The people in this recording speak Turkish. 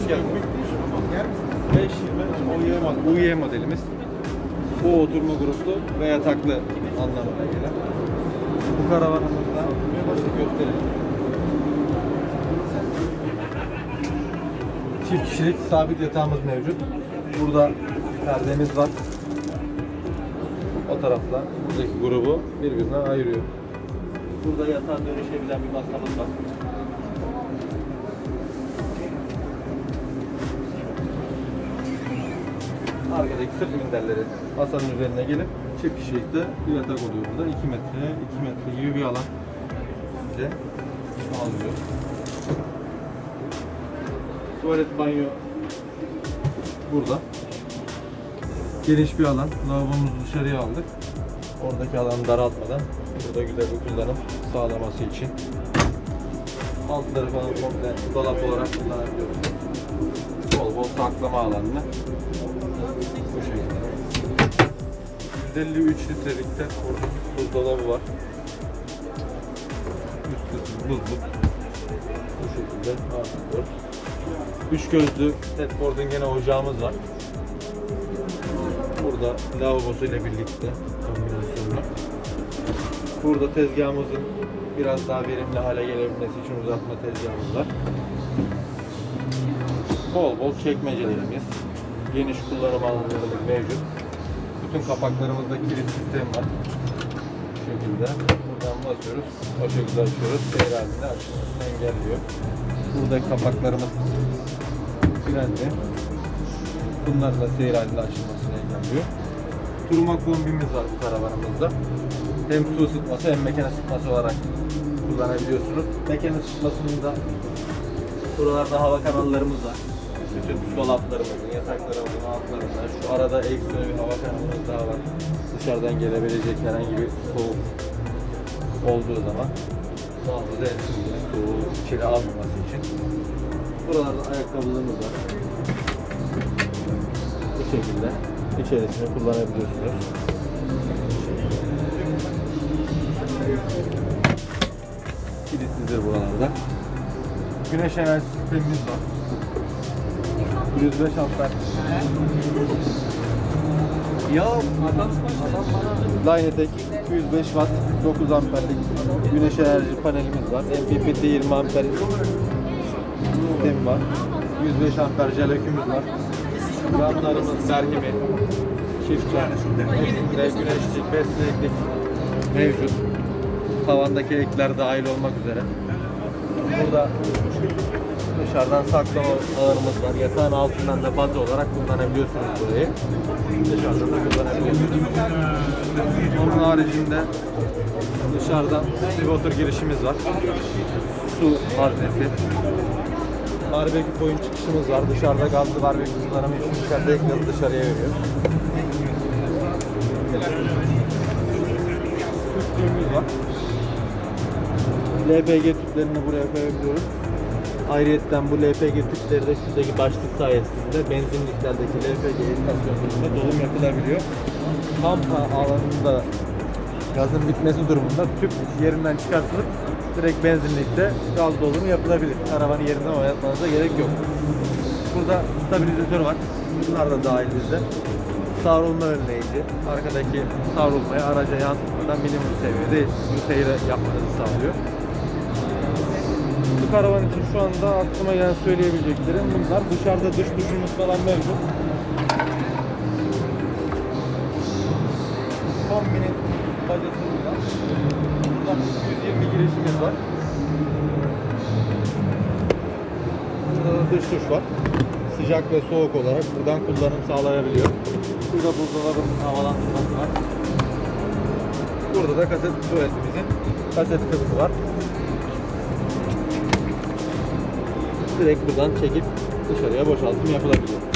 hoş geldiniz. UY, modelimiz. Bu oturma gruplu ve yataklı anlamına gelen. Bu karavanımızda başlık gösterelim. Çift kişilik sabit yatağımız mevcut. Burada perdemiz var. O tarafla buradaki grubu birbirinden ayırıyor. Burada yatağa dönüşebilen bir masamız var. Arkadaki sırt minderleri masanın üzerine gelip çift kişilikte bir yatak oluyor burada. 2 metre, 2 metre gibi bir alan size sağlıyor. Tuvalet, banyo burada. Geniş bir alan. Lavabomuzu dışarıya aldık. Oradaki alanı daraltmadan burada güzel bir kullanım sağlaması için. Altları falan komple dolap olarak kullanabiliyoruz. Bol saklama alanını bu şekilde. 153 litrelikte buzdolabı var. Üst kısmı buzluk. Bu şekilde Üç gözlü Tedford'un gene ocağımız var. Burada lavabosu ile birlikte kombinasyonlu. Burada tezgahımızın biraz daha verimli hale gelebilmesi için uzatma tezgahımız var. Bol bol çekmecelerimiz, geniş kullanım alanlarımız mevcut. Bütün kapaklarımızda kilit sistemi var. Bu şekilde buradan basıyoruz, o şekilde açıyoruz. Seyir halinde açılmasını engelliyor. Burada kapaklarımız frenli. Bunlar da seyir halinde açılmasını engelliyor. Turma kombimiz var bu karavanımızda. Hem su ısıtması hem makine ısıtması olarak kullanabiliyorsunuz. Makine ısıtmasının da buralarda hava kanallarımız var. Bütün dolaplarımızın, yataklarımızın altlarında şu arada ekstra bir hava kanalımız daha var. Dışarıdan gelebilecek herhangi bir soğuk olduğu zaman muhafaza etsin soğuğu içeri almaması için. Buralarda ayakkabılarımız var. Bu şekilde içerisini kullanabiliyorsunuz. Kilitlidir buralarda. Güneş enerji sistemimiz var. 105 amper. Ya Dynatek 205 watt 9 amperlik güneş enerji panelimiz var. MPPT 20 amper sistemi var. 105 amper jel var. Yanlarımız Berhimi, çift çan, hepsinde güneşlik, besleniklik mevcut. Tavandaki ekler dahil olmak üzere. Burada dışarıdan saklama alanımız var. Yatağın altından da baz olarak kullanabiliyorsunuz burayı. Dışarıdan da kullanabiliyorsunuz. Onun haricinde dışarıdan water girişimiz var. Su haznesi. Barbekü koyun çıkışımız var. Dışarıda gazlı barbekü kullanımı için içeride gazı dışarıya veriyor. Tüplüğümüz var. LPG tüplerini buraya koyabiliyoruz. Ayrıyetten bu LPG tüpleri de şuradaki başlık sayesinde benzinliklerdeki LPG istasyonlarında dolum yapılabiliyor. Kampa alanında gazın bitmesi durumunda tüp yerinden çıkartılıp direkt benzinlikte gaz dolumu yapılabilir. Arabanı yerinden oynatmanıza gerek yok. Burada stabilizatör var. Bunlar da dahil bizde. Savrulma önleyici. Arkadaki savrulmayı araca yansıtmadan minimum seviyede seyir yapmanızı sağlıyor. Karavan için şu anda aklıma gelen söyleyebileceklerim bunlar. Dışarıda dış duşumuz falan mevcut. Kombinin bacası burada. Burada 220 girişimiz var. Burada da dış duş var. Sıcak ve soğuk olarak buradan kullanım sağlayabiliyor. Burada buzdolabının havalandırması var. Burada da kaset tuvaletimizin kaset kısmı var. Direkt buradan çekip dışarıya boşaltım yapılabiliyor.